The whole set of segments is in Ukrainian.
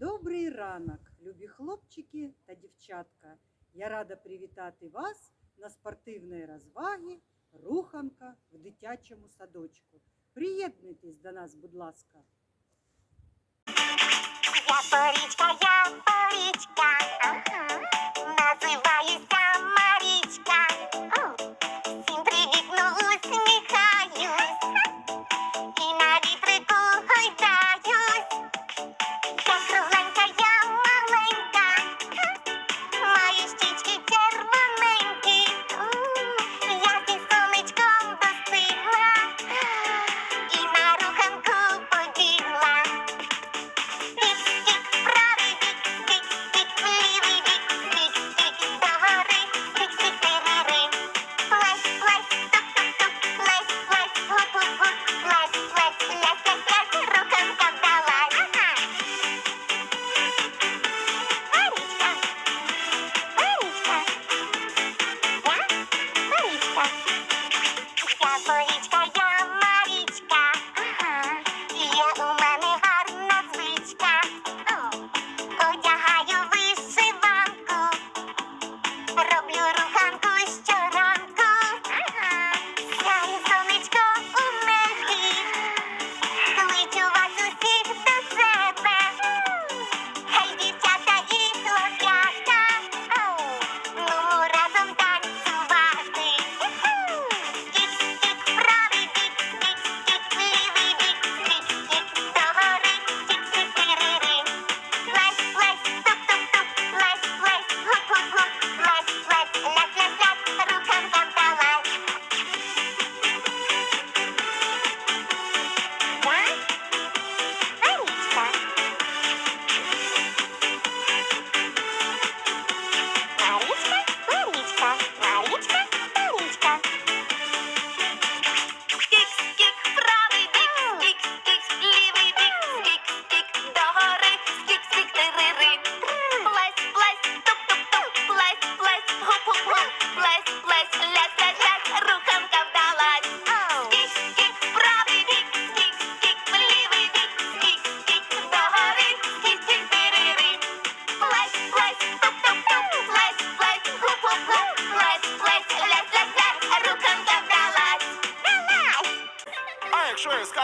Добрий ранок, любі хлопчики та дівчатка. Я рада привітати вас на спортивної розваги Руханка в дитячому садочку. Приєднуйтесь до нас, будь ласка. Я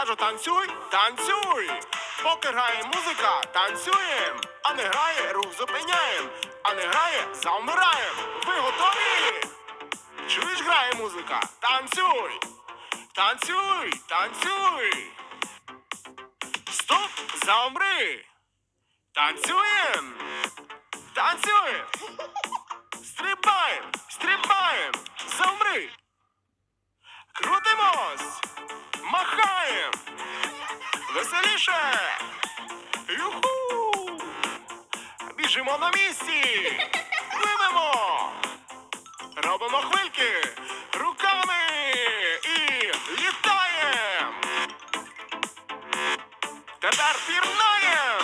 скажу танцюй, танцюй. Поки грає музика, танцюєм. А не грає, рух зупиняєм. А не грає, завмираєм. Ви готові? Чуєш, грає музика? Танцюй! Танцюй! Танцюй! Стоп! Завмри! Танцюєм! Танцюєм! Стрибаєм! Стрибаєм! Завмри! Крутимось! Махаєм! Веселіше! Юху! Біжимо на місці! Пливемо! Робимо хвильки руками і літаєм! Тепер пірнаєм!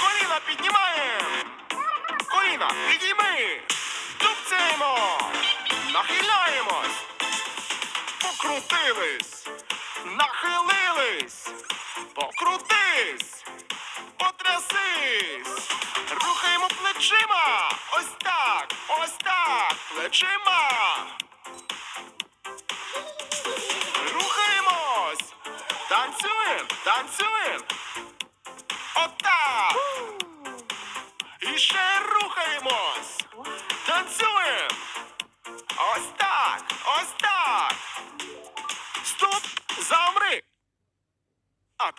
Коліна піднімаєм! Коліна підійми! Тупцяємо! Нахиляємось! Покрутились! Нахилились! Покрутись! Потрясись! Рухаємо плечима! Ось так! Ось так! Плечима! Рухаємось! Танцюємо! Танцюємо! Отак! І ще рухаємось! Танцюємо!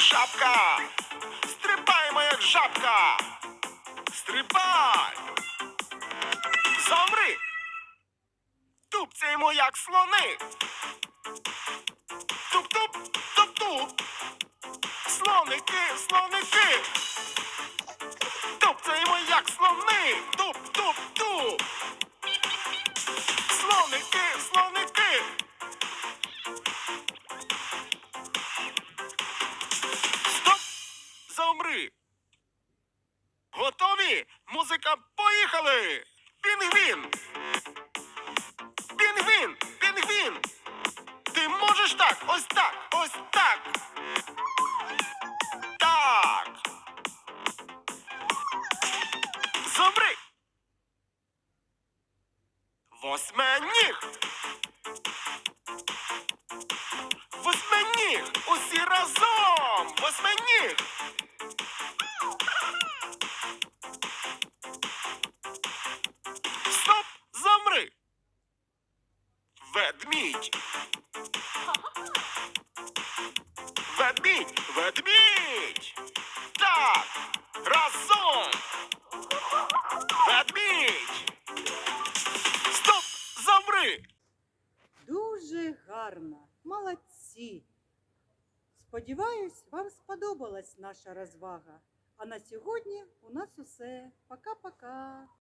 Жабка! Стрибаємо, як жабка! Стрибай! Замри! Тупцяємо, як слони. Туп-туп, туп-туп. Слоники, слоники. Тупцяємо, як слони. Туп-туп-туп. Слоники, слоники. Поїхали! Пінгвін! Пінгвін! Пінгвін! Ти можеш так! Ось так! Ось так! Так! Замри! Восьминіг! Восьминіг! Усі разом! Восьминіг! Ведмідь! Ведмідь! Так! Разом! Ведмідь! Стоп! Замри! Дуже гарно, молодці. Сподіваюсь, вам сподобалась наша розвага. А на сьогодні у нас усе. Пока-пока.